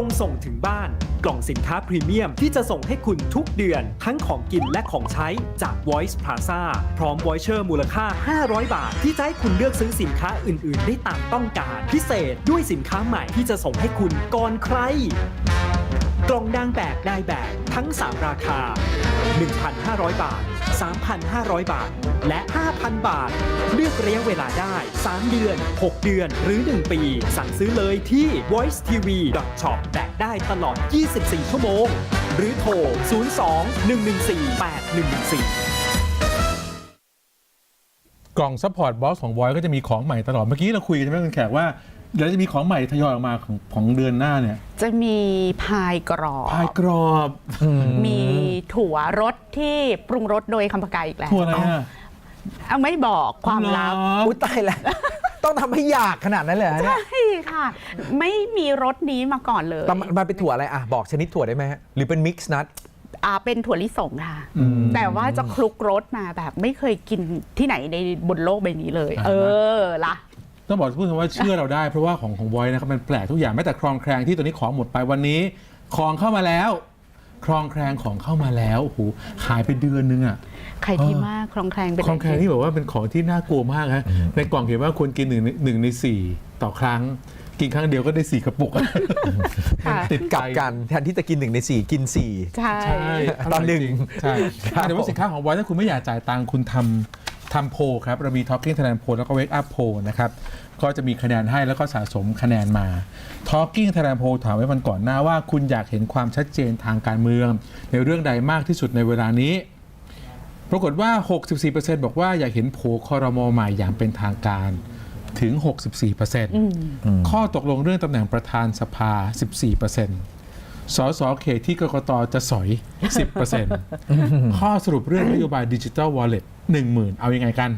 รงส่งถึงบ้าน กล่องสินค้าพรีเมียมที่จะส่งให้คุณทุกเดือน ทั้งของกินและของใช้จาก Voice Plaza พร้อม v o i c e r มูลค่า 500 บาท ที่จะให้คุณเลือกซื้อสินค้าอื่น ๆ ได้ตามต้องการ พิเศษด้วยสินค้าใหม่ที่จะส่งให้คุณก่อนใคร กล่องนางแบบนายแบบทั้ง 3 ราคา 1,500 บาท 3,500 บาท และ 5,000 บาท เลือกระยะเวลาได้ 3 เดือน 6 เดือน หรือ 1 ปี สั่งซื้อเลยที่ voice tv shop แบกได้ตลอด 24 ชั่วโมง หรือโทร 02 114 8114กล่องซัพพอร์ตบ็อกซ์ของ Voice ก็จะมีของใหม่ตลอด เมื่อกี้เราคุยกันใช่ไหมคุณแขกว่า เดี๋ยวจะมีของใหม่ทยอยออกมาของของเดือนหน้าเนี่ยจะมีพายกรอบพายกรอบมีถั่วรสที่ปรุงรสโดยคำปากาอีกแล้ว ทั่วอะไรอะเอาไม่บอกความลับเหรออุ้ยตายแล้ว ต้องทำให้ยากขนาดนั้นเลยเหรอเนี่ยใช่ค่ะ ไม่มีรสนี้มาก่อนเลยแต่มันมันเป็นถั่วอะไรอะ บอกชนิดถั่วได้ไหมฮะ หรือเป็นมิกซ์นัท อ่าเป็นถั่วลิสงค่ะ แต่ว่าจะคลุกรสมาแบบไม่เคยกินที่ไหนในบนโลกใบนี้เลยอ่าเออละ ต้องบอกพูดคำว่าเชื่อเราได้ เพราะว่าของของ Voice นะครับมันแปลกทุกอย่างแม้แต่คลองแคลงที่ตัวนี้ของหมดไปวันนี้ของเข้ามาแล้ว คลองแคลงของเข้ามาแล้วโอ้โหหายไปเดือนนึงอะใครที่มากคลองแคลงเป็นคลองแคลงที่แบบว่าเป็นของที่น่ากลัวมากฮะในกล่องเขียนว่าควรกินหนึ่งในหนึ่งในสี่ต่อครั้ง กินครั้งเดียวก็ได้สี่กระปุกอะค่ะติดกลับกันแทนที่จะกินหนึ่งในสี่กินสี่ใช่ใช่ตอนหนึ่งใช่แต่ว่าสินค้าของไวถ้าคุณไม่อยากจ่ายตังค์คุณทำ ทำโพลครับเรามี Talking Thailand Poll แล้วก็ Wake Up Poll นะครับ ก็จะมีคะแนนให้แล้วก็สะสมคะแนนมา Talking Thailand Poll ถามไว้วันก่อนหน้าว่า คุณอยากเห็นความชัดเจนทางการเมือง ในเรื่องใดมากที่สุดในเวลานี้ ปรากฏว่า 64%บอกว่าอยากเห็นโผคอรมอใหม่อย่างเป็นทางการถึง 64%ข้อตกลงเรื่องตำแหน่งประธานสภา 14% สสเขตที่กกตจะสอย 10%ข้อสรุปเรื่องนโยบายดิจิ t a ลวอลเล็ต10,000เอายังไงกัน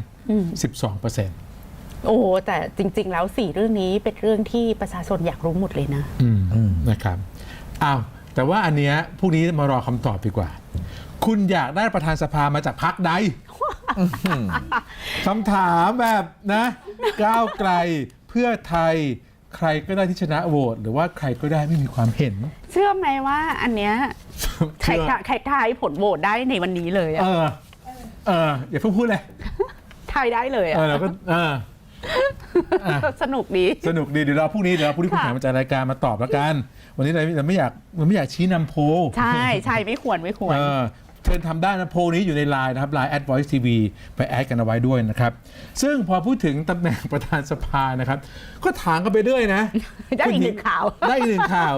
12%โอ้โหแต่จริง ๆ แล้วสี่เรื่องนี้เป็นเรื่องที่ประชาชนอยากรู้หมดเลยนะอืมนะครับอ้าวแต่ว่าอันเนี้ยพรุ่งนี้มารอคำตอบดีกว่า คุณอยากได้ประธานสภามาจากพรรคใดคำถามแบบนะ ก้าวไกลเพื่อไทย ใครก็ได้ที่ชนะโหวตหรือว่าใครก็ได้ไม่มีความเห็น เชื่อไหมว่าอันเนี้ยใครเชื่อใครทายผลโหวตได้ในวันนี้เลยอะเออ เอออย่าเพิ่งพูดเลยทายได้เลยเออะอเราก็เออสนุกดี สนุกดีเดี๋ยวเราพรุ่งนี้เดี๋ยวเราพรุ่งนี้คุณค่ะแขกมาจัดรายการมาตอบแล้วกัน วันนี้เราเราไม่อยากเราไม่อยากชี้นำโพลใช่ใช่ไม่ควรไม่ควร เออ เชิญทำได้นะโพลนี้อยู่ในไลน์นะครับไลน์ at voice tv ไปแอดกันเอาไว้ด้วยนะครับ ซึ่งพอพูดถึงตำแหน่งประธานสภานะครับ ก็ถามกันไปเรื่อยนะได้อีกคุณหนึ่งข่าว ได้อีกหนึ่งข่าว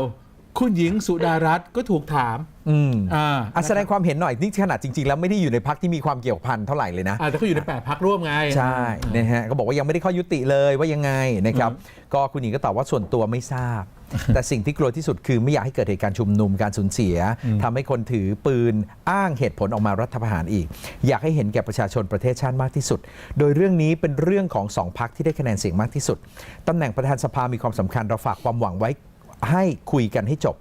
คุณหญิงสุดารัตน์ก็ถูกถามอืมอ่าอะแสดงความเห็นหน่อยนี่ขนาดจริง ๆ แล้วไม่ได้อยู่ในพักที่มีความเกี่ยวพันเท่าไหร่เลยนะ อ่าแต่ก็อยู่ในแปดพักร่วมไง ใช่นะฮะก็บอกว่ายังไม่ได้ข้อยุติเลยว่ายังไงนะครับ ก็คุณหญิงก็ตอบว่าส่วนตัวไม่ทราบ แต่สิ่งที่กลัวที่สุดคือไม่อยากให้เกิดเหตุการณ์ชุมนุมการสูญเสียทำให้คนถือปืนอ้างเหตุผลออกมารัฐประหารอีก อยากให้เห็นแก่ประชาชนประเทศชาติมากที่สุด โดยเรื่องนี้เป็นเรื่องของสองพักที่ได้คะแนนเสียงมากที่สุดตำแหน่งประธานสภามีความสำคัญเราฝากความหวังไว้ให้คุยกันให้จบ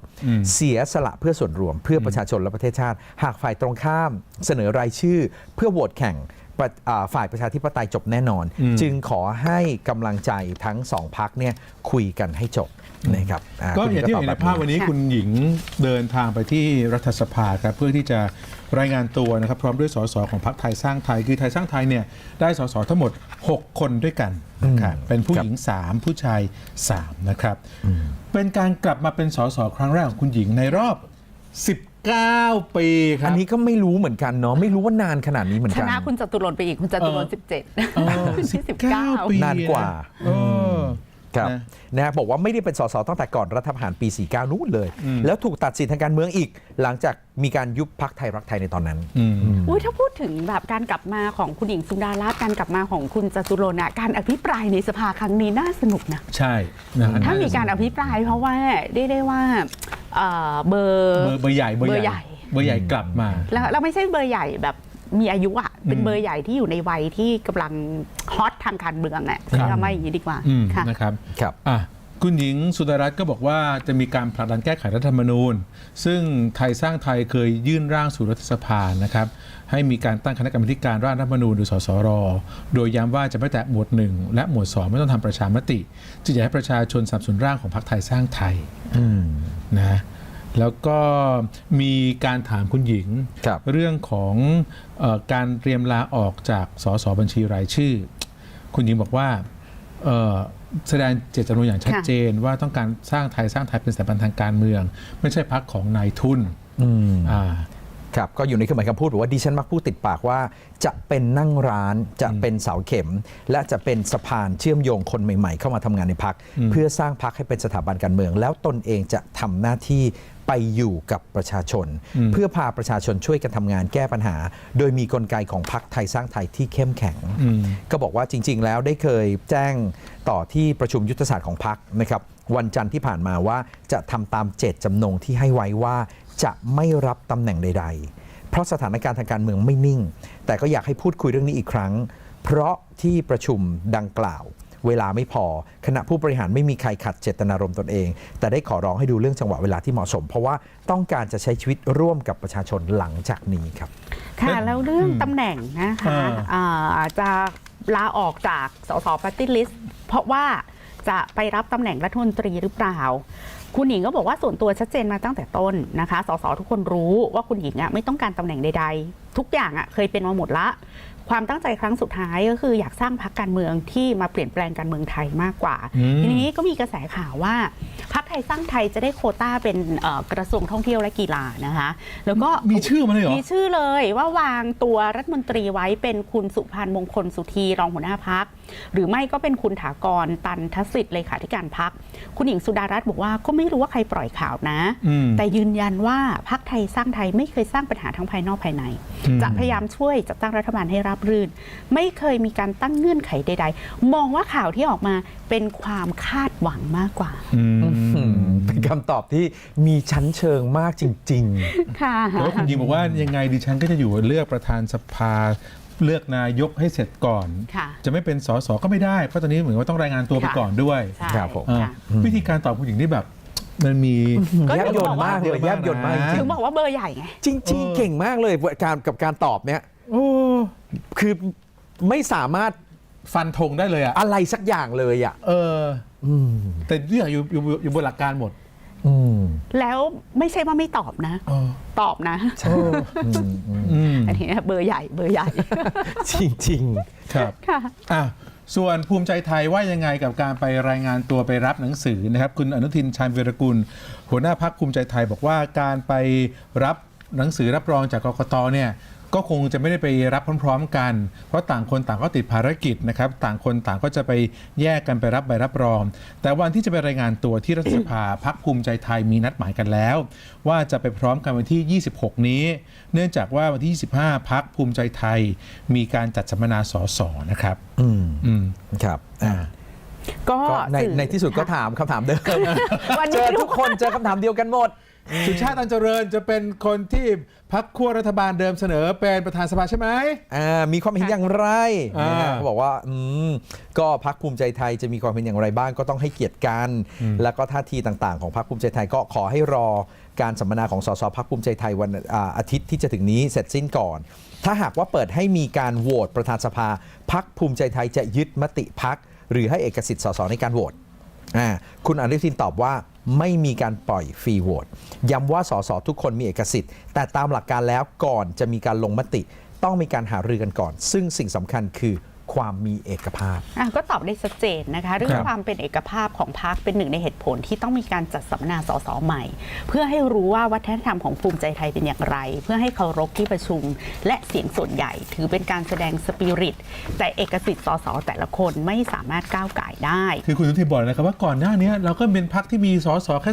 เสียสละเพื่อส่วนรวม เพื่อประชาชนและประเทศชาติ หากฝ่ายตรงข้ามเสนอรายชื่อ เพื่อโหวตแข่งประอ่าฝ่ายประชาธิปไตยจบแน่นอน จึงขอให้กำลังใจทั้งสองพักเนี่ยคุยกันให้จบ นะครับอ่ก็คุณหอญิย่างที่ตบเห็นแบในบภาพวันนี้ค่ะคุณหญิงเดินทางไปที่รัฐสภาครับเพื่อที่จะรายงานตัวนะครับพร้อมด้วยสสของพรรคไทยสร้างไทยคือไทยสร้างไทยเนี่ยได้สสทั้งหมด 6 คนด้วยกันนะครับเป็นผู้หญิง 3 ผู้ชาย 3 นะครับ เป็นการกลับมาเป็นสสครั้งแรกของคุณหญิงในรอบ19ปีครัอับนนี้ก็ไม่รู้เหมือนกันเนาะไม่รู้ว่านานขนาดนี้เหมือนชกันนะคุณจตุรนต์ไปอีกคุณจตุรนต์สิบเจ็ดเออที่สิบเก้าปีนานกว่าเออ ครับนะนะฮะบอกว่าไม่ได้เป็นสสตั้งแต่ก่อนรัฐประหารปี 49 นู้นเลย แล้วถูกตัดสิทธิทางการเมืองอีก หลังจากมีการยุบพักไทยรักไทยในตอนนั้นอืมอุ้ยถ้าพูดถึงแบบการกลับมาของคุณหญิงสุดารัตน์การกลับมาของคุณจตุรนต์อะการอภิปรายในสภาครั้งนี้น่าสนุกนะ ใช่นะอันนี้ถ้ามีการอภิปรายเพราะว่าได้ได้ว่าเอ่อเบอร์เบอร์เบอร์ใหญ่เบอร์เบอร์ใหใหญ่ญ่เบอร์ใหญ่กลับมา แล้วแล้วไม่ใช่เบอร์ใหญ่แบบ มีอายุอะเป็นเบอร์ใหญ่ที่อยู่ในวัยที่กำลังฮอตทางการเมืองอะใช้คำว่าอย่างนี้ดีกว่าอืมค่ะนะครับครับอะคุณหญิงสุดารัตน์ก็บอกว่าจะมีการผลักดันแก้ไขรัฐธรรมนูญ ซึ่งไทยสร้างไทยเคยยื่นร่างสู่รัฐสภานะครับ ให้มีการตั้งคณะกรรมการร่างรัฐธรรมนูญหรือสสร โดยย้ำว่าจะไม่แตะหมวด 1 และหมวด 2 ไม่ต้องทำประชามติจึงอยากให้ประชาชนสนับสนุนร่างของพรรคไทยสร้างไทยนะ แล้วก็มีการถามคุณหญิงครับเรื่องของเออการเตรียมลาออกจากสสบัญชีรายชื่อ คุณหญิงบอกว่าเอ่อแสดงเจตจำนงอย่างชัดค่ะเจน ว่าต้องการสร้างไทยสร้างไทยเป็นสถาบันทางการเมือง ไม่ใช่พักของนายทุนอืมอ่า ครับก็อยู่ในเครื่องหมายคำพูดบอกว่าดิฉันมักพูดติดปากว่า จะเป็นนั่งร้านจะเป็นเสาเข็ม และจะเป็นสะพานเชื่อมโยงคนใหม่ ๆ เข้ามาทำงานในพัก เพื่อสร้างพักให้เป็นสถาบันการเมือง แล้วตนเองจะทำหน้าที่ไปอยู่กับประชาชน เพื่อพาประชาชนช่วยกันทำงานแก้ปัญหา โดยมีกลไกของพักไทยสร้างไทยที่เข้มแข็งอืมก็บอกว่าจริง ๆ แล้วได้เคยแจ้งต่อที่ประชุมยุทธศาสตร์ของพักนะครับวันจันทร์ที่ผ่านมาว่าจะทำตามเจตจำนงที่ให้ไว้ว่า จะไม่รับตำแหน่งใด ๆ เพราะสถานการณ์ทางการเมืองไม่นิ่ง แต่ก็อยากให้พูดคุยเรื่องนี้อีกครั้ง เพราะที่ประชุมดังกล่าว เวลาไม่พอคณะผู้บริหารไม่มีใครขัดเจตนารมณ์ตนเอง แต่ได้ขอร้องให้ดูเรื่องจังหวะเวลาที่เหมาะสม เพราะว่าต้องการจะใช้ชีวิตร่วมกับประชาชนหลังจากนี้ครับ ค่ะและแล้วเรื่องตำแหน่งนะคะอ่าอ่าจะลาออกจากสสปฏิลิสเพราะว่าจะไปรับตำแหน่งรัฐมนตรีหรือเปล่า คุณหญิงก็บอกว่าส่วนตัวชัดเจนมาตั้งแต่ต้นนะคะ สสทุกคนรู้ว่าคุณหญิงอะไม่ต้องการตำแหน่งใดๆ ทุกอย่างอะเคยเป็นมาหมดละ ความตั้งใจครั้งสุดท้ายก็คืออยากสร้างพรรคการเมืองที่มาเปลี่ยนแปลงการเมืองไทยมากกว่าอืมทีนี้ก็มีกระแสข่าวว่าพรรคไทยสร้างไทยจะได้โควต้าเป็นเอ่อกระทรวงท่องเที่ยวและกีฬานะคะ แล้วก็มีชื่อมาเลยเหรอ มีชื่อเลยว่าวางตัวรัฐมนตรีไว้เป็นคุณสุพันธ์มงคลสุธีรองหัวหน้าพัก หรือไม่ก็เป็นคุณถากรตันทสิทธิ์เลขาธิการพัก คุณหญิงสุดารัตน์บอกว่าก็ไม่รู้ว่าใครปล่อยข่าวนะอืมแต่ยืนยันว่าพักไทยสร้างไทยไม่เคยสร้างปัญหาทั้งภายนอกภายในอืมจะพยายามช่วยจัดตั้งรัฐบาลให้ราบรื่น ไม่เคยมีการตั้งเงื่อนไขใด ๆ มองว่าข่าวที่ออกมาเป็นความคาดหวังมากกว่าอืมอืมเป็นคำตอบที่มีชั้นเชิงมากจริงค่ะแต่ว่าคุณหญิงบอกว่ายังไงดิฉันก็จะอยู่เลือกประธานสภาเลือกนายกให้เสร็จก่อนค่ะจะไม่เป็นสสก็ไม่ได้ เพราะตอนนี้เหมือนว่าต้องรายงานตัวไปค่ะก่อนด้วยใช่ครับผมอ่าค่ะวิธีการตอบคุณหญิงนี่แบบมันมีๆก็แยบถึงยบนอกต์ว่ามากเลยแยบยนต์มากจริถึงงบอกว่าเบอร์ใหญ่ไงๆจริง ๆ เก่งมากเลยการกับการตอบเนี้ย โอ้คือไม่สามารถฟันธงได้เลยอะอะไรสักอย่างเลยอะเอออืมแต่เรื่องอยู่อยู่อยู่บนหลักการหมดอืมแล้วไม่ใช่ว่าไม่ตอบนะ เออตอบนะอืมอืมอืมอันนี้เบอร์ใหญ่เบอร์ใหญ่จริงครับ ค่ะ อะส่วนภูมิใจไทยว่ายังไงกับการไปรายงานตัวไปรับหนังสือนะครับ คุณอนุทินชาญวีรกุล หัวหน้าพักภูมิใจไทยบอกว่าการไปรับหนังสือรับรองจากกกตเนี่ย ก็คงจะไม่ได้ไปรับพร้อม ๆ กัน เพราะต่างคนต่างก็ติดภารกิจนะครับ ต่างคนต่างก็จะไปแยกกันไปรับใบรับรอง แต่วันที่จะไปรายงานตัวที่รัฐสภาพักภูมิใจไทยมีนัดหมายกันแล้ว ว่าจะไปพร้อมกันวันที่ 26 นี้ เนื่องจากว่าวันที่ 25 พักภูมิใจไทย มีการจัดสัมมนาสสนะครับๆอืมอืมครับอ่า ก็ก็ในสื่อในที่สุดก็ถามคำถามเดิมวันเจนี้อทุทุกกคคนนเจอคำถามเดียวกันหมด สุชาติตันเจริญจะเป็นคนที่ พักขั้วรัฐบาลเดิมเสนอเป็นประธานสภาใช่ไหม อ่ามีความเห็นอย่างไรอ่านนะฮะเขาบอกว่าอืมก็พักภูมิใจไทยจะมีความเห็นอย่างไรบ้างก็ต้องให้เกียรติกัน แล้วก็ท่าทีต่างๆ ของพักภูมิใจไทยก็ขอให้รอการสัมมนาของสสพักภูมิใจไทยวันอาอาทิตย์ที่จะถึงนี้เสร็จสิ้นก่อน ถ้าหากว่าเปิดให้มีการโหวตประธานสภาพักภูมิใจไทยจะยึดมติพักหรือให้เอกสิทธิ์สสในการโหวต อ่าคุณอนุทินตอบว่า ไม่มีการปล่อยฟรีโหวตย้ำว่าสสทุกคนมีเอกสิทธิ์ แต่ตามหลักการแล้วก่อนจะมีการลงมติ ต้องมีการหารือกันก่อน ซึ่งสิ่งสำคัญคือ ความมีเอกภาพ อะก็ตอบได้ชัดเจนนะคะ เรื่อคงรับ ความเป็นเอกภาพของพรรคเป็นหนึ่งในเหตุผลที่ต้องมีการจัดสัมมนาสสใหม่ เพื่อให้รู้ว่าวัฒนธรรมของภูมิใจไทยเป็นอย่างไร เพื่อให้เคารพที่ประชุม และเสียงส่วนใหญ่ ถือเป็นการแสดงสปิริต แต่เอกสิทธิ์สสแต่ละคนไม่สามารถก้าวไก่ายได้ คือคุณอนุทินบอกเลยนะครับว่าก่อนหน้านี้เราก็เป็นพักที่มีสสแค่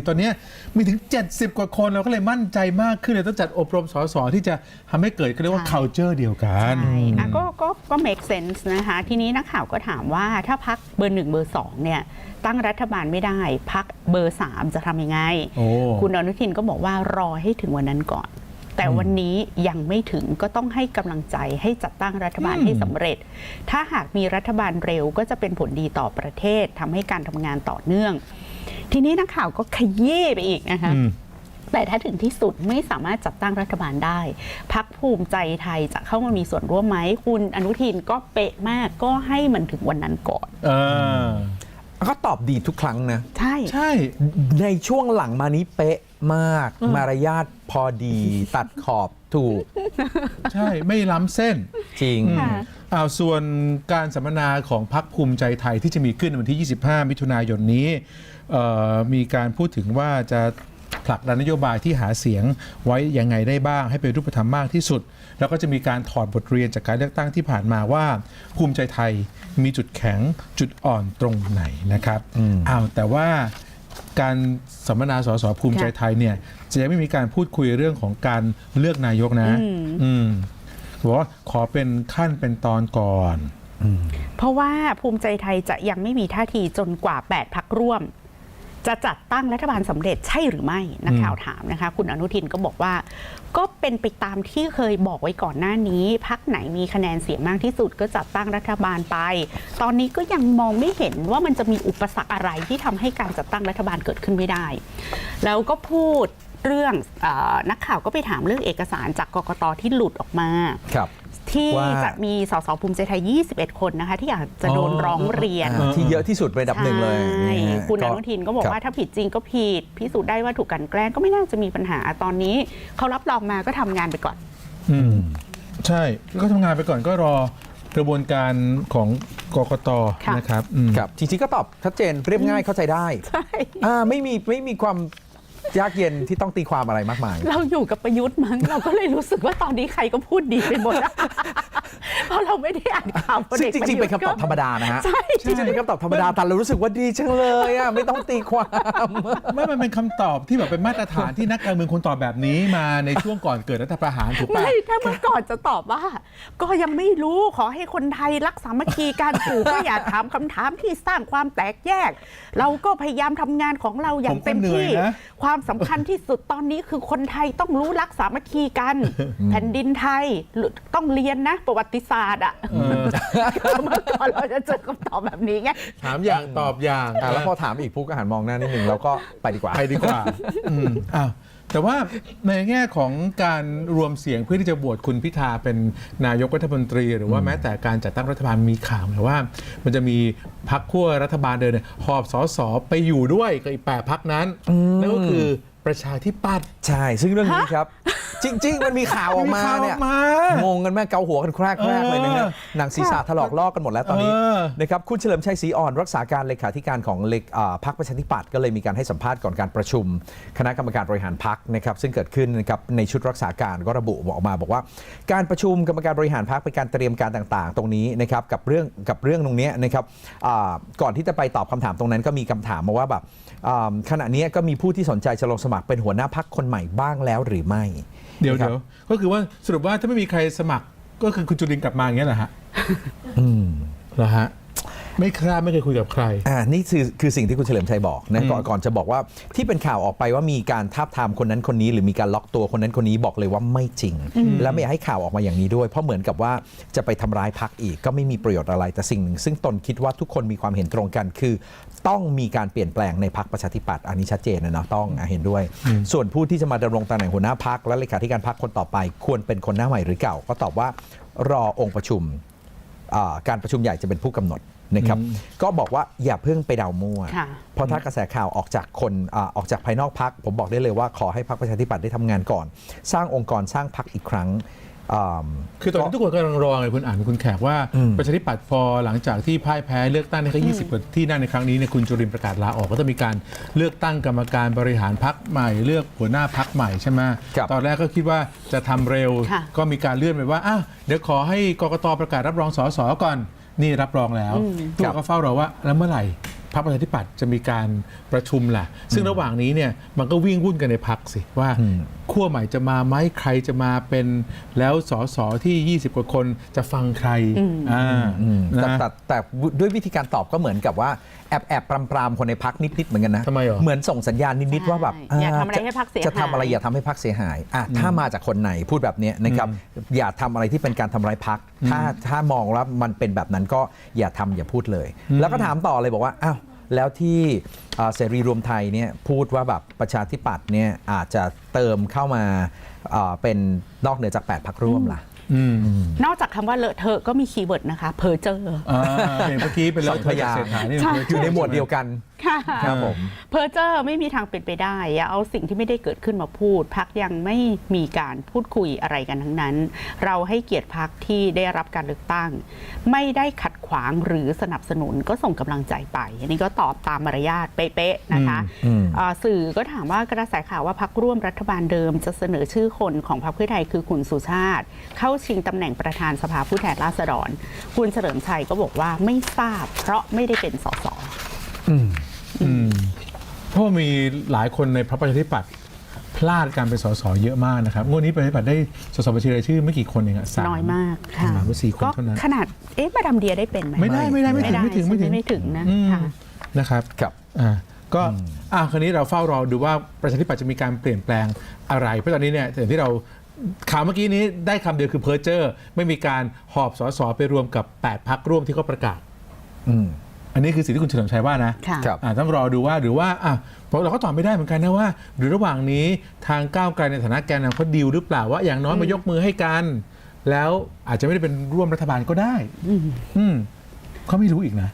30 40 ตอนเนี้ยมีถึง 70 กว่าคนเราก็เลยมั่นใจมากขึ้นเลยต้องจัดอบรมสสที่จะทำให้เกิดเขาเรียกว่า ใช่ culture เดียวกัน ใช่อะก็ก็ก็ make sense นะคะทีนี้นักข่าวก็ถามว่าถ้าพักเบอร์หนึ่งเบอร์สองเนี่ยตั้งรัฐบาลไม่ได้พักเบอร์สามจะทำยังไงโอ้คุณอนุทินก็บอกว่ารอให้ถึงวันนั้นก่อนแต่วันนี้ยังไม่ถึงก็ต้องให้กำลังใจให้จัดตั้งรัฐบาลให้สำเร็จ ถ้าหากมีรัฐบาลเร็วก็จะเป็นผลดีต่อประเทศทำให้การทำงานต่อเนื่อง ทีนี้นักข่าวก็ขยี้ไปอีกนะคะอืม แต่ถ้าถึงที่สุดไม่สามารถจัดตั้งรัฐบาลได้ พักภูมิใจไทยจะเข้ามามีส่วนร่วมไหมคุณอนุทินก็เป๊ะมากก็ให้มันถึงวันนั้นก่อนเออเขาตอบดีทุกครั้งนะ ใช่ ใช่ ในช่วงหลังมานี้เป๊ะมาก มารยาทพอดีตัดขอบถูก ใช่ไม่ล้ำเส้นจริงค่ะอ้าวส่วนการสัมมนาของพรรคภูมิใจไทยที่จะมีขึ้นในวันที่ 25 มิถุนายนนี้เอ่อมีการพูดถึงว่าจะ ผลักดันนโยบายที่หาเสียงไว้ยังไงได้บ้าง ให้เป็นรูปธรรมมากที่สุด แล้วก็จะมีการถอดบทเรียนจากการเลือกตั้งที่ผ่านมาว่า ภูมิใจไทยมีจุดแข็งจุดอ่อนตรงไหนนะครับอ้าวแต่ว่าการสัมมนาสสภูมิใจไทยเนี่ย จะยังไม่มีการพูดคุยเรื่องของการเลือกนายกนะ อืมบอกว่าขอเป็นขั้นเป็นตอนก่อน เพราะว่าภูมิใจไทยจะยังไม่มีท่าทีจนกว่า 8พักร่วม จะจัดตั้งรัฐบาลสำเร็จใช่หรือไม่นักข่าวถามนะคะ คุณอนุทินก็บอกว่า ก็เป็นไปตามที่เคยบอกไว้ก่อนหน้านี้พักไหนมีคะแนนเสียงมากที่สุดก็จัดตั้งรัฐบาลไป ตอนนี้ก็ยังมองไม่เห็นว่ามันจะมีอุปสรรคอะไรที่ทำให้การจัดตั้งรัฐบาลเกิดขึ้นไม่ได้ แล้วก็พูดเรื่องเออนักข่าวก็ไปถามเรื่องเอกสารจากกกตที่หลุดออกมาครับ ที่ว่า จะมีสสภูมิใจไทย 21 คนนะคะ ที่อยากจะโดนอ๋อร้องเรียนอ่าที่เยอะที่สุดเป็นอันดับหนึ่งเลยใช่นะฮะคุณอนุทินก็บอกครับว่าถ้าผิดจริงก็ผิด พิสูจน์ได้ว่าถูกกลันแกล้งก็ไม่น่าจะมีปัญหาตอนนี้เขารับรองมาก็ทำงานไปก่อน อืมใช่ก็ทำงานไปก่อนก็รอกระบวนการของกกตค่ะ นะครับอืม ครับจริงๆก็ตอบชัดเจนเรียบง่ายเข้าใจได้ใช่ อ่าไม่มีไม่มีความ ยากเย็นที่ต้องตีความอะไรมากมาย เราอยู่กับประยุทธ์มั้งเราก็เลยรู้สึกว่าตอนนี้ใครก็พูดดีไปหมดเพราะเราไม่ได้อ่านข่าวพลซึ่งเอกจริงๆ เป็นประยุทธ์คำตอบธรรมดานะฮะใช่จริงๆเป็นคำตอบธรรมดาแต่เรารู้สึกว่าดีจังเลยอะไม่ต้องตีความ ไม่มันเป็นคำตอบที่แบบเป็นมาตรฐานที่นักการเมืองคนตอบแบบนี้มาในช่วงก่อนเกิดรัฐประหารถูกปะ ไม่ถ้าเมื่อก่อนจะตอบว่า ก็ยังไม่รู้ขอให้คนไทยรักสามัคคีการสื่อก็อย่าถามคำถามที่สร้างความแตกแยก เราก็พยายามทำงานของเราอย่างเต็มที่ความสำคัญที่สุดตอนนี้คือคนไทยต้องรู้รักสามัคคีกัน แผ่นดินไทยต้องเรียนนะประวัติศาสตร์อะเออเมื่อก่อนเราจะเจอคำตอบแบบนี้ไง ถามอย่างตอบอย่างอะแล้วพอถามอีกพุกก็หันมองหน้านิดหนึ่งแล้วก็ไปดีกว่า ไปดีกว่าอืมอ้าว แต่ว่าในแง่ของการรวมเสียงเพื่อที่จะบวชคุณพิธาเป็นนายกรัฐมนตรี หรือว่าแม้แต่การจัดตั้งรัฐบาลมีข่าวแต่ว่า มันจะมีพักขั้วรัฐบาลเดินเนี่ยหอบสอสอไปอยู่ด้วยกับอีกแปดพักนั้นนั่นก็คือ ประชาธิปัตย์ใช่ ซึ่งเรื่องนี้ครับ จริง ๆ มันมีข่าวออกมาเนี่ยมีข่าวออกมางงกันแม่เกาหัวกันแครกแรกเลยนะฮะเออหนังศีรษะถลอกลอกกันหมดแล้วตอนนี้เออนะครับคุณเฉลิมชัยศรีอ่อนรักษาการเลขาธิการของเลขอ่าพรรคประชาธิปัตย์ก็เลยมีการให้สัมภาษณ์ก่อนการประชุม คณะกรรมการบริหารพรรคนะครับซึ่งเกิดขึ้นนะครับในชุดรักษาการก็ระบุออกมาบอกว่า การประชุมกรรมการบริหารพรรคเป็นการเตรียมการต่าง ๆ ตรงนี้นะครับกับเรื่องกับเรื่องตรงเนี้ยนะครับอ่าก่อนที่จะไปตอบคำถามตรงนั้นก็มีคำถามมาว่าแบบอ่าขณะนี้ก็มีผู้ที่สนใจจะลงสมัครเป็นหัวหน้าพรรคคนใหม่บ้างแล้วหรือไม่ เดี๋ยวนะครับเดี๋ยวก็คือว่าสรุปว่าถ้าไม่มีใครสมัครก็คือคุณจุลินกลับมาอย่างเงี้ยเหรอฮะ อืมเหรอฮะ ไม่ทราบไม่เคยคุยกับใคร อ่านี่คือคือสิ่งที่คุณเฉลิมชัยบอกนะก่อนอืมก่อนจะบอกว่าที่เป็นข่าวออกไปว่ามีการทาบทามคนนั้นคนนี้ หรือมีการล็อกตัวคนนั้นคนนี้บอกเลยว่าไม่จริง และไม่อยากให้ข่าวออกมาอย่างนี้ด้วย เพราะเหมือนกับว่าจะไปทำร้ายพักอีกก็ไม่มีประโยชน์อะไรแต่สิ่งหนึ่ง ซึ่งตนคิดว่าทุกคนมีความเห็นตรงกัน คือ ต้องมีการเปลี่ยนแปลงในพักประชาธิปัตย์อันนี้ชัดเจนนะเนาะต้องอะเห็นด้วย ส่วนผู้ที่จะมาดำรงตำแหน่งหัวหน้าพักและเลขาธิการพักคนต่อไป ควรเป็นคนหน้าใหม่หรือเก่า ก็ตอบว่ารอองค์ประชุมอ่าการประชุมใหญ่จะเป็นผู้กำหนด นะครับก็บอกว่าอย่าเพิ่งไปเดามั่วค่ะเพราะถ้ากระแสข่าวออกจากคนอาออกจากภายนอกพัก ผมบอกได้เลยว่าขอให้พักประชาธิปัตย์ได้ทำงานก่อน สร้างองค์กรสร้างพักอีกครั้งอ่าคือตอนนี้ทุกคนกำลังรอไงคุณอ่านคุณแขกว่าอืมประชาธิปัตย์พอหลังจากที่พ่ายแพ้เลือกตั้งในแค่20กว่าที่นั่งในครั้งนี้เนี่ยคุณจุรินทร์ประกาศลาออกก็จะมีการเลือกตั้งกรรมการบริหารพักใหม่ เลือกหัวหน้าพักใหม่ใช่ไหมครับตอนแรกก็คิดว่าจะทำเร็วค่ะก็มีการเลื่อนไปว่าอะเดี๋ยวขอให้กกตประกาศรับรองสสก่อน นี่รับรองแล้วทุกคนก็เฝ้ารอว่าแล้วเมื่อไหร่พรรคประชาธิปัตย์จะมีการประชุมล่ะ ซึ่งระหว่างนี้เนี่ยมันก็วิ่งวุ่นกันในพักสิว่าอืมขั้วใหม่จะมาไหมใครจะมาเป็นแล้วสสที่ 20 กว่าคนจะฟังใครอ่าอืมแต่นะ แต่แต่ด้วยวิธีการตอบก็เหมือนกับว่าแอบแอบปรำปรามคนในพักนิด ๆ เหมือนกันนะทำไมเหรอ เหมือนส่งสัญญาณนิด ๆ ว่าแบบใช่อย่าทำอะไรให้พรรคเสียหายจะทำอะไรอย่าทำให้พักเสียหายอะถ้ามาจากคนไหนพูดแบบเนี้ยนะครับอย่าทำอะไรที่เป็นการทำร้ายพักถ้าถ้ามองว่ามันเป็นแบบนั้นก็อย่าทำอย่าพูดเลย แล้วก็ถามต่อเลยบอกว่าอ้าว แล้วที่อ่าเสรีรวมไทยเนี่ยพูดว่าแบบประชาธิปัตย์เนี่ยอาจจะเติมเข้ามาอ่าเป็นนอกเหนือจาก 8พักร่วมล่ะอืมนอกจากคำว่าเลอะเทอะก็มีคีย์เวิร์ดนะคะเพอเจอร์อ่าเห็นเมื่อกี้เป็นสองพยางค์เศรษฐานี่ใช่อยู่ในหมวดเดียวกัน ค่ะครับผม เพอเจอร์ไม่มีทางเป็นไปได้อย่าเอาสิ่งที่ไม่ได้เกิดขึ้นมาพูด พักยังไม่มีการพูดคุยอะไรกันทั้งนั้น เราให้เกียรติพักที่ได้รับการเลือกตั้ง ไม่ได้ขัดขวางหรือสนับสนุนก็ส่งกำลังใจไป อันนี้ก็ตอบตามมารยาทเป๊ะๆนะคะอืมอ่าสื่อก็ถามว่ากระแสข่าวว่าพักร่วมรัฐบาลเดิม จะเสนอชื่อคนของพรรคเพื่อไทยคือคุณสุชาติ เข้าชิงตำแหน่งประธานสภาผู้แทนราษฎร คุณเฉลิมชัยก็บอกว่าไม่ทราบ เพราะไม่ได้เป็นสสอืม เพราะว่ามีหลายคนในพรรคประชาธิปัตย์พลาดการเป็นสสเยอะมากนะครับงวดนี้ประชาธิปัตย์ได้สสบัญชีรายชื่อไม่กี่คนเองอะสามน้อยมากค่ะสามหรือสี่คนก็เท่านั้น ขนาดเอ๊ะมาดามเดียได้เป็นไหมไม่ได้ไม่ได้ไม่ถึงไม่ถึงไม่ถึงใช่หไม่ถึงนะอืมค่ะ นะครับครับ อ่าก็อ่าคราวนี้เราเฝ้ารอดูว่าประชาธิปัตย์จะมีการเปลี่ยนแปลงอะไร เพราะตอนนี้เนี่ยอย่างที่เราข่าวเมื่อกี้นี้ได้คำเดียวคือเพอร์เจอร์ ไม่มีการหอบสสไปรวมกับ 8พักร่วมที่เขาประกาศ อืม อันนี้คือสิ่งที่คุณเฉลิมชัยว่านะค่ะ ครับ อ่าต้องรอดูว่าหรือว่าอะเพราะเราก็ตอบไม่ได้เหมือนกันนะว่า หรือระหว่างนี้ทางก้าวไกลในฐานะแกนนำเขาดีลหรือเปล่าว่าอย่างน้อยมายกมือให้กัน แล้วอาจจะไม่ได้เป็นร่วมรัฐบาลก็ได้ อืมเขาไม่รู้อีกนะ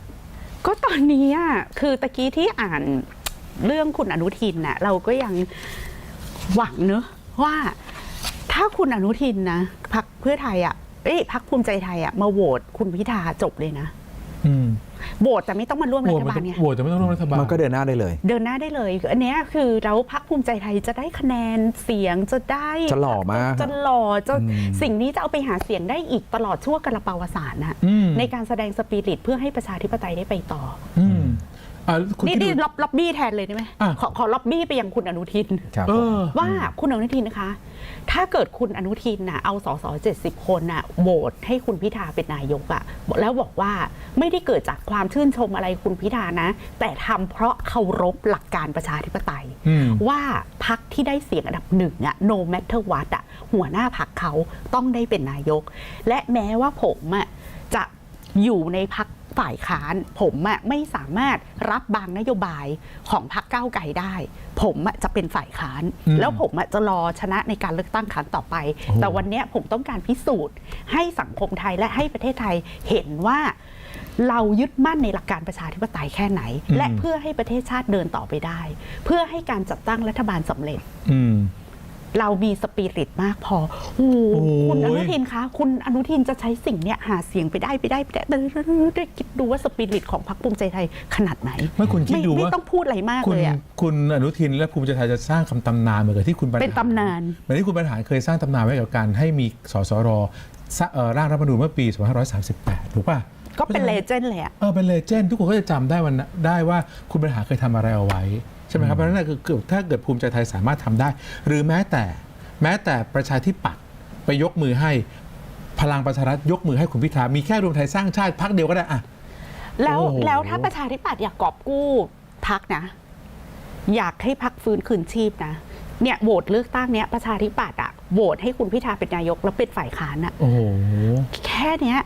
ก็ตอนนี้อะคือตะกี้ที่อ่านเรื่องคุณอนุทินน่ะเราก็ยังหวังเนอะว่าถ้าคุณอนุทินนะพักเพื่อไทยอะเอ้ยพักภูมิใจไทยอะมาโหวตคุณพิธาจบเลยนะ อืม โหวตแต่ไม่ต้องมาร่วมโหรัวตฐมันบาลไงโหวตจะไม่ต้องร่วมรัฐบาลมันก็เดินหน้าได้เลย เดินหน้าได้เลยคืออันเนี้ยคือเราพักภูมิใจไทยจะได้คะแนนเสียงจะได้จะหล่อมากจะหล่อจะอืมสิ่งนี้จะเอาไปหาเสียงได้อีกตลอดชั่วกระปาวสารนะอืมในการแสดงสปิริตเพื่อให้ประชาธิปไตยได้ไปต่ออืมอ่าคุณนี่คิดนี่ดูล็อบล็อบบี้แทนเลยได้ไหมอะขอขอล็อบบี้ไปยังคุณอนุทินครับเอผมอว่าคุณอนุทินนะคะ ถ้าเกิดคุณอนุทินน่ะเอาสสเจ็ดสิบคนน่ะโหวตให้คุณพิธาเป็นนายกอะ่ะแล้วบอกว่าไม่ได้เกิดจากความชื่นชมอะไรคุณพิธานะ แต่ทำเพราะเคารพหลักการประชาธิปไตยอืมว่าพักที่ได้เสียงอันดับหนึ่งอะ no matter what อะหัวหน้าพักเขาต้องได้เป็นนายก และแม้ว่าผมอะจะอยู่ในพัก ฝ่ายค้าน ผมอะไม่สามารถรับบางนโยบายของพักก้าวไกลได้ ผมอะจะเป็นฝ่ายค้านอืมแล้วผมอะจะรอชนะในการเลือกตั้งครั้งต่อไปโอ้โหแต่วันเนี้ยผมต้องการพิสูจน์ ให้สังคมไทยและให้ประเทศไทยเห็นว่าเรายึดมั่นในหลักการประชาธิปไตยแค่ไหน และเพื่อให้ประเทศชาติเดินต่อไปได้ เพื่อให้การจัดตั้งรัฐบาลสำเร็จอืม เรามีสปิริตมากพอโอ้โหคุณอนุทินคะคุณอนุทินจะใช้สิ่งเนี้ยหาเสียงไปได้ไปได้ไปได้ได้คิดดูว่าสปิริตของพรรคภูมิใจไทยขนาดไหนไม่คุณคิดไม่ดูไม่ต้องพูดอะไรมากเลยอะคุณอนุทินและภูมิใจไทยจะสร้างคำตำนานเหมือนกับที่คุณเป็นตำนานเหมือนที่คุณบรรหารเคยสร้างตำนานไว้กับการให้มีสสรร่างรัฐธรรมนูญเมื่อปี 2538 ถูกป่ะก็เป็นเลเจนด์เละเออเป็นเลเจนด์ทุกคนก็จะจำได้วันได้ว่าคุณบรรหารเคยทำอะไรเอาไว้ ใช่ไหมครับเพราะฉะนั้นนะคือคือถ้าเกิดภูมิใจไทยสามารถทำได้ หรือแม้แต่แม้แต่ประชาธิปัตย์ไปยกมือให้พลังประชารัฐยกมือให้คุณพิธา มีแค่รวมไทยสร้างชาติพักเดียวก็ได้อะแล้วโอ้โหแล้วถ้าประชาธิปัตย์อยากกอบกู้พักนะ อยากให้พักฟื้นคืนชีพนะเนี่ยโหวตเลือกตั้งเนี้ยประชาธิปัตย์อะโหวตให้คุณพิธาเป็นนายกแล้วเป็นฝ่ายค้านอะโอ้โหแค่เนี้ย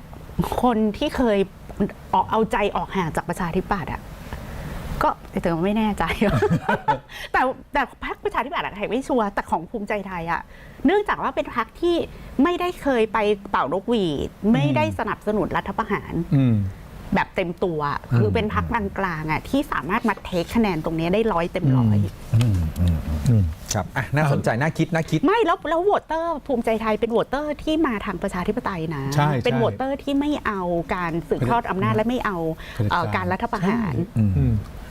คนที่เคยออกเอาใจออกห่างจากประชาธิปัตย์อะ ก็แต่ก็ไม่แน่ใจ แต่แต่พรรคประชาธิปัตย์อะใครไม่ชัวร์แต่ของภูมิใจไทยอะเนื่องจากว่าเป็นพรรคที่ไม่ได้เคยไปเป่านกหวีด ไม่ได้สนับสนุนรัฐประหารอืมแบบเต็มตัวคือเป็นพักกลางๆอะที่สามารถมาเทคคะแนนตรงนี้ได้ร้อยเต็มร้อยอืมครับอะน่าสนใจน่าคิดน่าคิด ไม่แล้วแล้วโหวตเตอร์ภูมิใจไทยเป็นโหวตเตอร์ที่มาทางประชาธิปไตยนะใช่เป็นใช่โหวตเตอร์ที่ไม่เอาการสืบทอดอำนาจและไม่เอาเผด็จการเอ่อการรัฐประหาร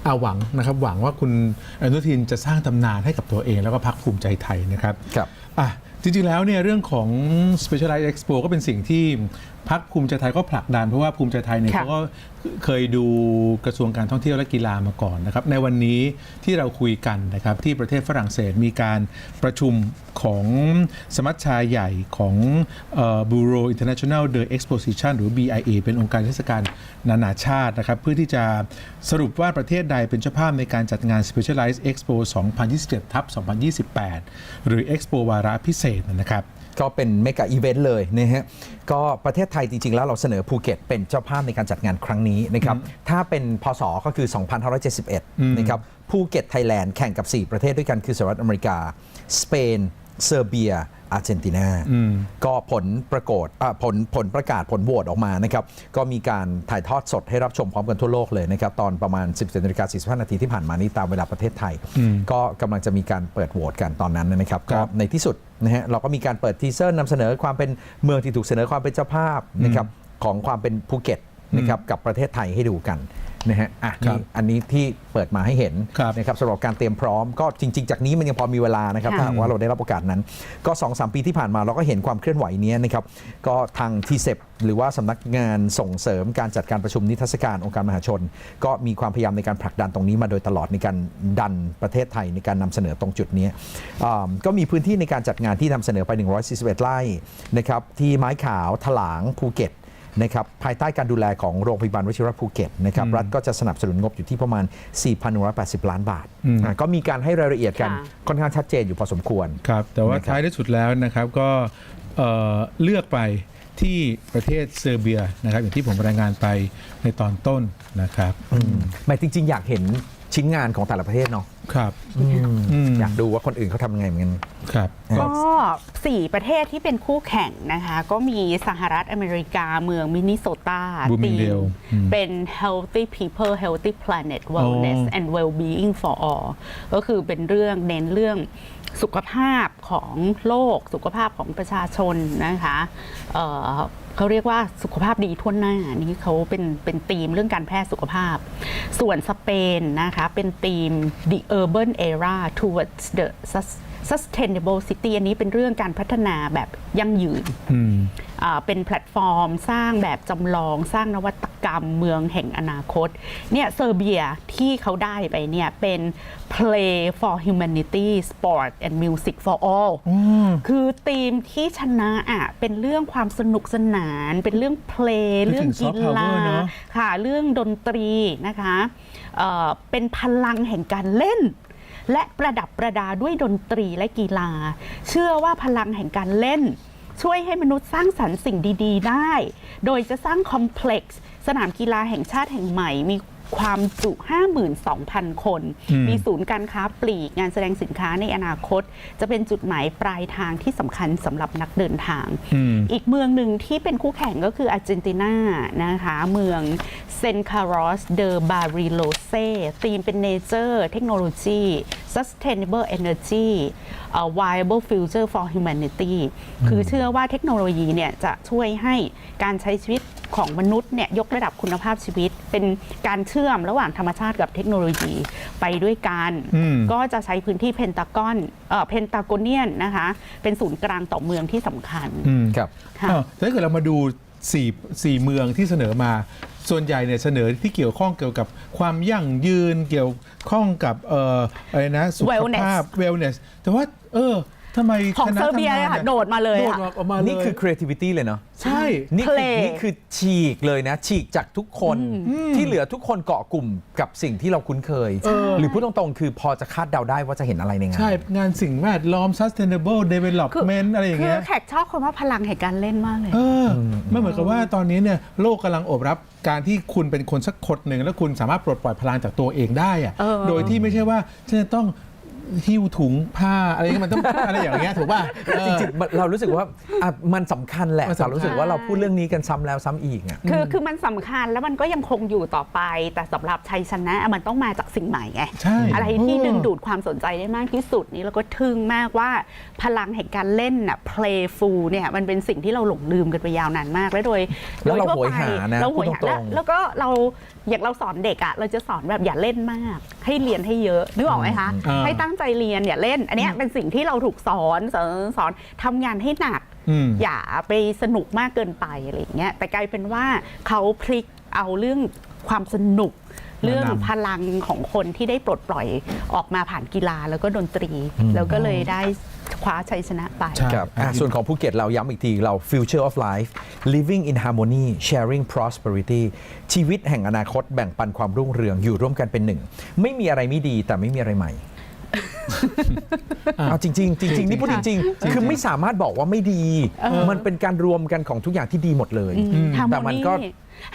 อืมเอาหวังนะครับหวังว่าคุณอนุทินจะสร้างตำนานให้กับตัวเองแล้วก็พรรคภูมิใจไทยนะครับครับอะจริงๆแล้วเนี่ยเรื่องของ Specialized Expo ก็เป็นสิ่งที่ พรรคภูมิใจไทยก็ผลักดันเพราะว่าภูมิใจไทยเนี่ยค่ะเขาก็เคยดูกระทรวงการท่องเที่ยวและกีฬามาก่อนนะครับ ในวันนี้ที่เราคุยกันนะครับที่ประเทศฝรั่งเศสมีการประชุมของสมัชชาใหญ่ของเอ่อ Bureau International de Exposition หรือ BIA เป็นองค์การเทศกาลนานาชาตินะครับ เพื่อที่จะสรุปว่าประเทศใดเป็นเจ้าภาพในการจัดงาน Specialized Expo 2027ทับ2028 หรือ Expo วาระพิเศษนะครับ ก็เป็นเมกะอีเวนต์เลยนะฮะก็ประเทศไทยจริง ๆ แล้วเราเสนอภูเก็ตเป็นเจ้าภาพในการจัดงานครั้งนี้นะครับถ้าเป็นพศก็คือ 2571 นะครับภูเก็ตไทยแลนด์แข่งกับ 4 ประเทศด้วยกันคือสหรัฐอเมริกา สเปน เซอร์เบีย อาร์เจนตินาอืมก็ผลประกาศอ่าผลผลประกาศผลโหวตออกมานะครับก็มีการถ่ายทอดสดให้รับชมพร้อมกันทั่วโลกเลยนะครับตอนประมาณ 17นาฬิกา45นาทีที่ผ่านมานี้ตามเวลาประเทศไทยอืมก็กำลังจะมีการเปิดโหวตกันตอนนั้นนะครับครัก็บในที่สุดนะฮะเราก็มีการเปิดทีเซอร์นำเสนอความเป็นเมืองที่ถูกเสนอความเป็นเจ้าภาพนะครับของความเป็นภูเก็ตนะครับกับประเทศไทยให้ดูกัน นะฮะอะครับนี่อันนี้ที่เปิดมาให้เห็นครับนะครับสำหรับการเตรียมพร้อมก็จริง ๆ จากนี้มันยังพอมีเวลานะครับค่ะถ้าหากว่าเราได้รับโอกาสนั้น ก็2อสปีที่ผ่านมาเราก็เห็นความเคลื่อนไหวเนี้ยนะครับก็ทางทีเซหรือว่าสำนักงานส่งเสริมการจัดการประชุมนิทรรศการองค์การมหาชน ก็มีความพยายามในการผลักดันตรงนี้มาโดยตลอดในการดันประเทศไทยในการนำเสนอตรงจุดนี้อ่าก็มีพื้นที่ในการจัดงานที่นำเสนอไป 141 ไร่นะครับที่ไม้ขาวถลางภูเก็ต นะครับภายใต้การดูแลของโรงพยาบาลวชิระภูเก็ตนะครับรัฐก็จะสนับสนุนงบอยู่ที่ประมาณ 4,180 ล้านบาทอืมอะก็มีการให้รายละเอียดกันค่ะค่อนข้างชัดเจนอยู่พอสมควรครับแต่ว่านะครับท้ายที่สุดแล้วนะครับก็เอ่อเลือกไปที่ประเทศเซอร์เบียนะครับอย่างที่ผมรายงานไปในตอนต้นนะครับหมายจริง ๆ อยากเห็นชิ้นงานของแต่ละประเทศเนาะ ครับอืมอืมอยากดูว่าคนอื่นเขาทำยังไงเหมือนกัน ครับ ก็สี่ประเทศที่เป็นคู่แข่งนะคะ ก็มีสหรัฐอเมริกาเมืองมินนิโซตา Bloomingdale อืมเป็น healthy people healthy planet wellness อ๋อ and well-being for all ก็คือเป็นเรื่องเน้นเรื่อง สุขภาพของโลก สุขภาพของประชาชนนะคะเเขาเรียกว่าสุขภาพดีทั่วหน้านี่เขาเป็นเป็นธีมเรื่องการแพทย์สุขภาพ ส่วนสเปนนะคะเป็นธีม the urban era towards the sustainable city อันนี้เป็นเรื่องการพัฒนาแบบยั่งยืนอืมอ่าเป็นแพลตฟอร์ม สร้างแบบจำลอง สร้างนวัตกรรมเมืองแห่งอนาคตเนี่ยเซอร์เบียที่เขาได้ไปเนี่ยเป็น Play for Humanity Sport and Music for All คือธีมที่ชนะอะเป็นเรื่องความสนุกสนาน เป็นเรื่องเพลงนึกถึงเรื่องกีฬา soft power เนอะค่ะเรื่องดนตรีนะคะเอ่อเป็นพลังแห่งการเล่น และประดับประดาด้วยดนตรีและกีฬา เชื่อว่าพลังแห่งการเล่น ช่วยให้มนุษย์สร้างสรรค์สิ่งดี ๆ ได้ โดยจะสร้างคอมเพล็กซ์สนามกีฬาแห่งชาติแห่งใหม่มี ความจุ 52,000 คนอืมมีศูนย์การค้าปลีกงานแสดงสินค้าในอนาคต จะเป็นจุดหมายปลายทางที่สำคัญสำหรับนักเดินทางอืมอีกเมืองหนึ่งที่เป็นคู่แข่งก็คืออาร์เจนตินานะคะ เมืองเซนคารอสเดอบาริโลเซธีมเป็น Nature Technology Sustainable Energy เอ่อ Viable Future for Humanity คือเชื่อว่าเทคโนโลยีเนี่ยจะช่วยให้การใช้ชีวิตของมนุษย์เนี่ยยกระดับคุณภาพชีวิต เป็นการเชื่อมระหว่างธรรมชาติกับเทคโนโลยีไปด้วยกันอืมก็จะใช้พื้นที่เพนตากอนเอ่อเพนตากเนียนนะคะ เป็นศูนย์กลางต่อเมืองที่สำคัญอืมครับค่ะอ้าวถ้าเกิดเรามาดูสี่สี่เมืองที่เสนอมา ส่วนใหญ่เนี่ยเสนอที่เกี่ยวข้องเกี่ยวกับความยั่งยืนเกี่ยวข้องกับเอ่ออะไรนะสุข Wellness ภาพ wellness แต่ว่าเออ ทำไมของคณะเซอร์เบียทำงานเลยค่ะนี่โดดมาเลยโดดค่ะ ออกมาเลยนี่คือ creativity เลยเนาะใช่ นี่คือ Play นี่คือฉีกเลยนะ ฉีกจากทุกคนที่เหลือทุกคนเกาะกลุ่มกับสิ่งที่เราคุ้นเคย เออ หรือพูดตรงๆ คือพอจะคาดเดาได้ว่าจะเห็นอะไรในงาน ใช่งานสิ่งแวดล้อม sustainable development อะไรอย่างคืเงี้อยแขกชอบคำว่าพลังแห่งการเล่นมากเลย เออไม่เหมือนกับว่าตอนนี้เนี่ยโลกกำลังโอบรับการที่คุณเป็นคนสักคนหนึ่งแล้วคุณสามารถปลดปล่อยพลังจากตัวเองได้อะเออ โดยที่ไม่ใช่ว่าฉันจะต้อง หิ้วถุงผ้าอะไรเงี้ยมันต้องอะไรอย่างเงี้ยถูกป่ะเออจริงๆเรารู้สึกว่าอะมันสำคัญแหละมันสำคัญแต่รู้สึกว่าเราพูดเรื่องนี้กันซ้ำแล้วซ้ำอีกอะคือคือมันสำคัญแล้วมันก็ยังคงอยู่ต่อไป แต่สำหรับชัยชนะมันต้องมาจากสิ่งใหม่ไงใช่อะไรที่เออดึงดูดความสนใจได้มากที่สุดนี่เราก็ทึ่งมากว่าพลังแห่งการเล่นน่ะ playful เนี่ยมันเป็นสิ่งที่เราหลงลืมกันไปยาวนานมากและโดยแล้วเราโดทั่โหยหานะเราโหยหาพูดตรแล้วงๆแล้วก็เราอย่างเราสอนเด็กอะเราจะสอนแบบอย่าเล่นมาก ให้เรียนให้เยอะนึกออกไหมคะอ่าให้ตั้งใจเรียนอย่าเล่น อันเนี้ยเป็นสิ่งที่เราถูกสอนสอนสอนทำงานให้หนักอืมอย่าไปสนุกมากเกินไปอะไรอย่างเงี้ยแต่กลายเป็นว่าเขาพลิกเอาเรื่องความสนุกเรื่องพลังของคนที่ได้ปลดปล่อยออกมาผ่านกีฬาแล้วก็ดนตรี แล้วก็เลยได้คว้าชัยชนะไปใช่ครับอะส่วนของภูเก็ตเราย้ำอีกที เรา future of life living in harmony sharing prosperity ชีวิตแห่งอนาคตแบ่งปันความรุ่งเรืองอยู่ร่วมกันเป็นหนึ่ง ไม่มีอะไรไม่ดีแต่ไม่มีอะไรใหม่ เอาจริงๆจริงๆนี่พูดจริงๆ คือไม่สามารถบอกว่าไม่ดี มันเป็นการรวมกันของทุกอย่างที่ดีหมดเลย ฮาร์โมแต่มันนีก็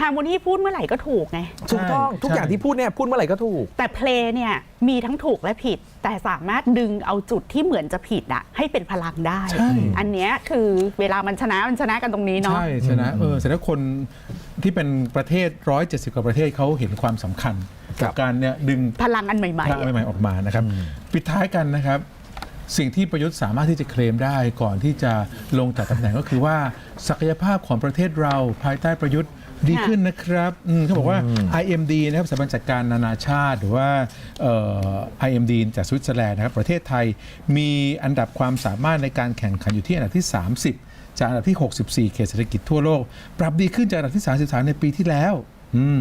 ฮาร์โมนีพูดเมื่อไหร่ก็ถูกไง ถูกต้องทุกอย่างที่พูดเนี่ยพูดเมื่อไหร่ก็ถูก แต่เพลงเนี่ยมีทั้งถูกและผิด แต่สามารถดึงเอาจุดที่เหมือนจะผิดอะให้เป็นพลังได้ ใช่ อันเนี้ยคือเวลามันชนะมันชนะกันตรงนี้เนาะ ใช่ชนะเออแสดงว่าคนที่เป็นประเทศ 170 กว่าประเทศเขาเห็นความสำคัญครั กับบการเนี่ยดึงพลังอันใหม่พระใหม่ๆออกมานะครับ ปิดท้ายกันนะครับ สิ่งที่ประยุทธ์สามารถที่จะเคลมได้ก่อนที่จะลงจากตำแหน่งก็คือว่าศักยภาพของประเทศเราภายใต้ประยุทธ์ดีขึ้นนะครับอืมเขาบอกว่า IMD นะครับสถาบันจัดการนานาชาติ หรือว่าเอ่อ IMD จากสวิตเซอร์แลนด์นะครับ ประเทศไทยมีอันดับความสามารถในการแข่งขันอยู่ที่อันดับที่ 30 จากอันดับที่ 64 เขตเศรษฐกิจทั่วโลก ปรับดีขึ้นจากอันดับที่ 33 ในปีที่แล้ว อืม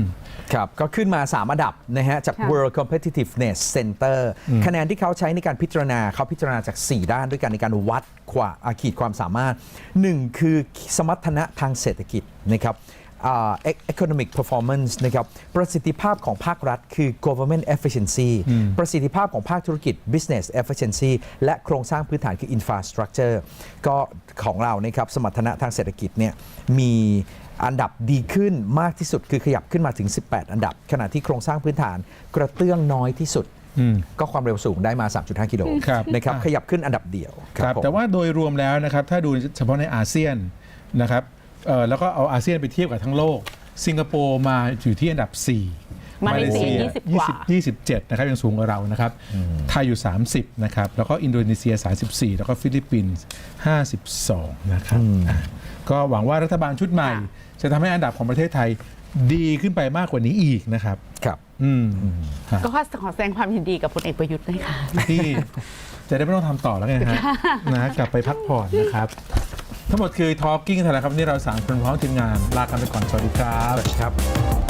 ครับก็ขึ้นมา 3 อันดับนะฮะจาก ค่ะ World Competitiveness Center คะแนนที่เขาใช้ในการพิจารณาเขาพิจารณาจาก 4 ด้านด้วยกันในการวัดความอ่าขีดความสามารถ 1 คือสมรรถนะทางเศรษฐกิจนะครับอ่า economic performance นะครับประสิทธิภาพของภาครัฐคือ government efficiency ประสิทธิภาพของภาคธุรกิจ business efficiency และโครงสร้างพื้นฐานคือ infrastructure ก็ของเรานะครับสมรรถนะทางเศรษฐกิจเนี่ยมี อันดับดีขึ้นมากที่สุดคือขยับขึ้นมาถึง 18 อันดับ ขณะที่โครงสร้างพื้นฐานกระเตื้องน้อยที่สุดอืมก็ความเร็วสูงได้มา 3.5 กิโลครับนะครับอะขยับขึ้นอันดับเดียวครับผมแต่ว่าโดยรวมแล้วนะครับถ้าดูเฉพาะในอาเซียนนะครับเอ่อแล้วก็เอาอาเซียนไปเทียบกับทั้งโลก สิงคโปร์มาอยู่ที่อันดับ 4มาเลเซีย20กว่า20 27 นะครับ ยังสูงกว่าเรานะครับ ไทยอยู่ 30 นะครับ แล้วก็อินโดนีเซีย 34 แล้วก็ฟิลิปปินส์ 52 นะครับอะ ก็หวังว่ารัฐบาลชุดใหม่ จะทำให้อันดับของประเทศไทยดีขึ้นไปมากกว่านี้อีกนะครับ ครับ อืมฮะๆก็ขอแสดงความยินดีกับพลเอกประยุทธ์ด้วยค่ะ ที่จะได้ไม่ต้องทำต่อแล้วไงฮะนะกลับไปพักผ่อนนะครับ ทั้งหมดคือ Talking แถลงครับวันนี่เราสามคนพร้อมทีมงานลากันไปก่อนสวัสดีครับ ครับ